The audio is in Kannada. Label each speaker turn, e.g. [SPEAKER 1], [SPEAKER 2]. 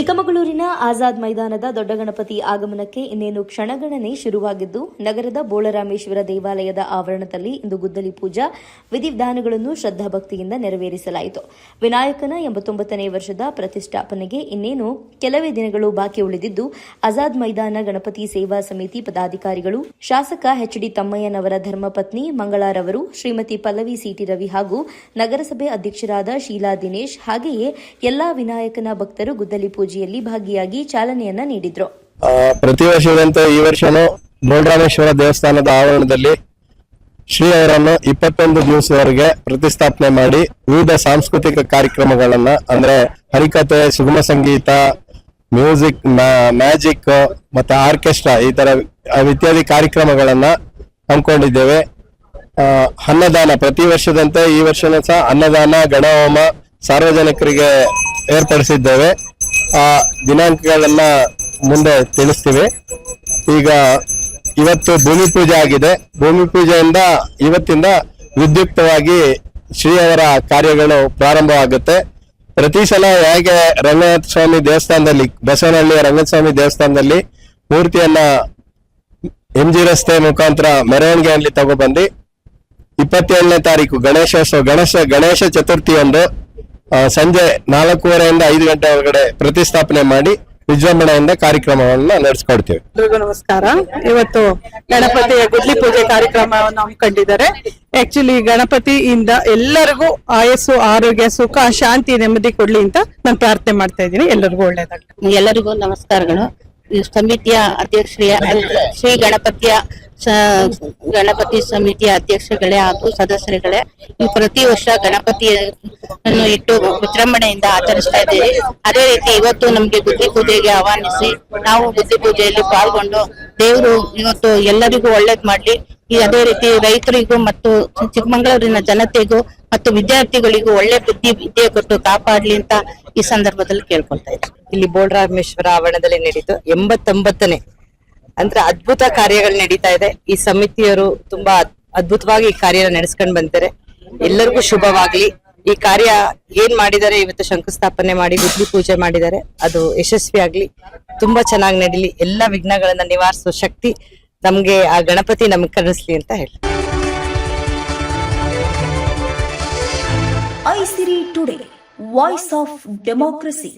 [SPEAKER 1] ಚಿಕ್ಕಮಗಳೂರಿನ ಆಜಾದ್ ಮೈದಾನದ ದೊಡ್ಡ ಗಣಪತಿ ಆಗಮನಕ್ಕೆ ಇನ್ನೇನು ಕ್ಷಣಗಣನೆ ಶುರುವಾಗಿದ್ದು, ನಗರದ ಬೋಳರಾಮೇಶ್ವರ ದೇವಾಲಯದ ಆವರಣದಲ್ಲಿ ಇಂದು ಗುದ್ದಲಿ ಪೂಜಾ ವಿಧಿವಿಧಾನಗಳನ್ನು ಶ್ರದ್ಧಾಭಕ್ತಿಯಿಂದ ನೆರವೇರಿಸಲಾಯಿತು. ವಿನಾಯಕನ ಎಂಬತ್ತೊಂಬತ್ತನೇ ವರ್ಷದ ಪ್ರತಿಷ್ಠಾಪನೆಗೆ ಇನ್ನೇನು ಕೆಲವೇ ದಿನಗಳು ಬಾಕಿ ಉಳಿದಿದ್ದು, ಆಜಾದ್ ಮೈದಾನ ಗಣಪತಿ ಸೇವಾ ಸಮಿತಿ ಪದಾಧಿಕಾರಿಗಳು, ಶಾಸಕ ಎಚ್ಡಿ ತಮ್ಮಯ್ಯನವರ ಧರ್ಮಪತ್ನಿ ಮಂಗಳಾರವರು, ಶ್ರೀಮತಿ ಪಲ್ಲವಿ ಸಿಟಿ ರವಿ ಹಾಗೂ ನಗರಸಭೆ ಅಧ್ಯಕ್ಷರಾದ ಶೀಲಾ ದಿನೇಶ್, ಹಾಗೆಯೇ ಎಲ್ಲಾ ವಿನಾಯಕನ ಭಕ್ತರು ಗುದ್ದಲಿ ಪೂಜೆಯಲ್ಲಿ ಭಾಗಿಯಾಗಿ ಚಾಲನೆಯನ್ನ ನೀಡಿದ್ರು.
[SPEAKER 2] ಪ್ರತಿ ವರ್ಷದಂತೆ ಈ ವರ್ಷನೂ ಬೋಳರಾಮೇಶ್ವರ ದೇವಸ್ಥಾನದ ಆವರಣದಲ್ಲಿ ಶ್ರೀ ಅವರನ್ನು ಇಪ್ಪತ್ತೊಂದು ದಿವಸವರೆಗೆ ಪ್ರತಿಷ್ಠಾಪನೆ ಮಾಡಿ ವಿವಿಧ ಸಾಂಸ್ಕೃತಿಕ ಕಾರ್ಯಕ್ರಮಗಳನ್ನ, ಅಂದ್ರೆ ಹರಿಕಥೆ, ಸುಗಮ ಸಂಗೀತ, ಮ್ಯೂಸಿಕ್ ಮ್ಯಾಜಿಕ್ ಮತ್ತೆ ಆರ್ಕೆಸ್ಟ್ರಾ ಈ ತರ ಇತ್ಯಾದಿ ಕಾರ್ಯಕ್ರಮಗಳನ್ನ ಹಮ್ಮಿಕೊಂಡಿದ್ದೇವೆ. ಅನ್ನದಾನ ಪ್ರತಿ ವರ್ಷದಂತೆ ಈ ವರ್ಷನೂ ಸಹ ಅನ್ನದಾನ, ಗಣಹೋಮ ಸಾರ್ವಜನಿಕರಿಗೆ ಏರ್ಪಡಿಸಿದ್ದೇವೆ. ಆ ದಿನಾಂಕಗಳನ್ನ ಮುಂದೆ ತಿಳಿಸ್ತೀವಿ. ಈಗ ಇವತ್ತು ಭೂಮಿ ಪೂಜೆ ಆಗಿದೆ. ಭೂಮಿ ಪೂಜೆಯಿಂದ ಇವತ್ತಿಂದ ವಿದ್ಯುಕ್ತವಾಗಿ ಶ್ರೀ ಅವರ ಕಾರ್ಯಗಳು ಪ್ರಾರಂಭವಾಗುತ್ತೆ. ಪ್ರತಿ ಸಲ ಹೇಗೆ ರಂಗನಾಥ ಸ್ವಾಮಿ ದೇವಸ್ಥಾನದಲ್ಲಿ, ಬಸವನಹಳ್ಳಿಯ ರಂಗನಾಥ ಸ್ವಾಮಿ ದೇವಸ್ಥಾನದಲ್ಲಿ ಮೂರ್ತಿಯನ್ನ ಎಂ ಜಿ ರಸ್ತೆ ಮುಖಾಂತರ ಮೆರವಣಿಗೆಯಲ್ಲಿ ತಗೊಬಂದು, ಇಪ್ಪತ್ತೇಳನೇ ತಾರೀಕು ಗಣೇಶೋತ್ಸವ, ಗಣೇಶ ಗಣೇಶ ಚತುರ್ಥಿಯಂದು ಸಂಜೆ ನಾಲ್ಕೂವರೆಯಿಂದ ಐದು ಗಂಟೆ ಒಳಗಡೆ ಪ್ರತಿಷ್ಠಾಪನೆ ಮಾಡಿ ವಿಜೃಂಭಣೆಯಿಂದ ಕಾರ್ಯಕ್ರಮವನ್ನ ನಡೆಸ್ಕೊಡ್ತೀವಿ.
[SPEAKER 3] ಎಲ್ರಿಗೂ ನಮಸ್ಕಾರ. ಇವತ್ತು ಗಣಪತಿಯ ಗುಡ್ಲಿ ಪೂಜೆ ಕಾರ್ಯಕ್ರಮವನ್ನು ಹಮ್ಮಿಕೊಂಡಿದ್ದಾರೆ ಆಕ್ಚುಲಿ ಗಣಪತಿಯಿಂದ ಎಲ್ಲರಿಗೂ ಆಯಸ್ಸು ಆರೋಗ್ಯ ಸುಖ ಶಾಂತಿ ನೆಮ್ಮದಿ ಕೊಡ್ಲಿ ಅಂತ ನಾನು ಪ್ರಾರ್ಥನೆ ಮಾಡ್ತಾ ಇದ್ದೀನಿ. ಎಲ್ಲರಿಗೂ ಒಳ್ಳೇದಾಗ
[SPEAKER 4] ಎಲ್ಲರಿಗೂ ನಮಸ್ಕಾರಗಳು. ಈ ಸಮಿತಿಯ ಅಧ್ಯಕ್ಷ ಶ್ರೀ ಗಣಪತಿಯ ಗಣಪತಿ ಸಮಿತಿ ಅಧ್ಯಕ್ಷಗಳೇ ಹಾಗೂ ಸದಸ್ಯರುಗಳೇ ಪ್ರತಿ ವರ್ಷ ಗಣಪತಿಯನ್ನು ಇಟ್ಟು ವಿಜೃಂಭಣೆಯಿಂದ ಆಚರಿಸ್ತಾ ಇದ್ದೀವಿ. ಅದೇ ರೀತಿ ಇವತ್ತು ನಮ್ಗೆ ಬುದ್ಧಿ ಪೂಜೆಗೆ ಆಹ್ವಾನಿಸಿ, ನಾವು ಬುದ್ಧಿ ಪೂಜೆಯಲ್ಲಿ ಪಾಲ್ಗೊಂಡು ದೇವರು ಇವತ್ತು ಎಲ್ಲರಿಗೂ ಒಳ್ಳೇದ್ ಮಾಡ್ಲಿ. ಈ ಅದೇ ರೀತಿ ರೈತರಿಗೂ ಮತ್ತು ಚಿಕ್ಕಮಗಳೂರಿನ ಜನತೆಗೂ ಮತ್ತು ವಿದ್ಯಾರ್ಥಿಗಳಿಗೂ ಒಳ್ಳೆ ಬುದ್ಧಿ, ವಿದ್ಯೆ ಕೊಟ್ಟು ಕಾಪಾಡ್ಲಿ ಅಂತ ಈ ಸಂದರ್ಭದಲ್ಲಿ ಕೇಳ್ಕೊಳ್ತಾ ಇದ್ದೀನಿ
[SPEAKER 5] ಇಲ್ಲಿ ಬೋಳರಾಮೇಶ್ವರ ಆವರಣದಲ್ಲಿ ನಡೀತು ಎಂಬತ್ತೊಂಬತ್ತನೇ ಅಂದ್ರೆ ಅದ್ಭುತ ಕಾರ್ಯಗಳು ನಡೀತಾ ಇದೆ. ಈ ಸಮಿತಿಯವರು ತುಂಬಾ ಅದ್ಭುತವಾಗಿ ಈ ಕಾರ್ಯ ನಡೆಸ್ಕೊಂಡ್ ಬಂತಾರೆ ಎಲ್ಲರಿಗೂ ಶುಭವಾಗ್ಲಿ. ಈ ಕಾರ್ಯ ಏನ್ ಮಾಡಿದ್ದಾರೆ ಇವತ್ತು ಶಂಕುಸ್ಥಾಪನೆ ಮಾಡಿ ಗುದ್ಲಿ ಪೂಜೆ ಮಾಡಿದ್ದಾರೆ, ಅದು ಯಶಸ್ವಿ ಆಗ್ಲಿ. ತುಂಬಾ ಚೆನ್ನಾಗಿ ನಡೀಲಿ. ಎಲ್ಲಾ ವಿಘ್ನಗಳನ್ನ ನಿವಾರಿಸೋ ಶಕ್ತಿ ನಮ್ಗೆ ಆ ಗಣಪತಿ ನಮ್ಗೆ ಕರೆಸ್ಲಿ ಅಂತ ಹೇಳಿ.
[SPEAKER 1] Aisiri today, voice of democracy.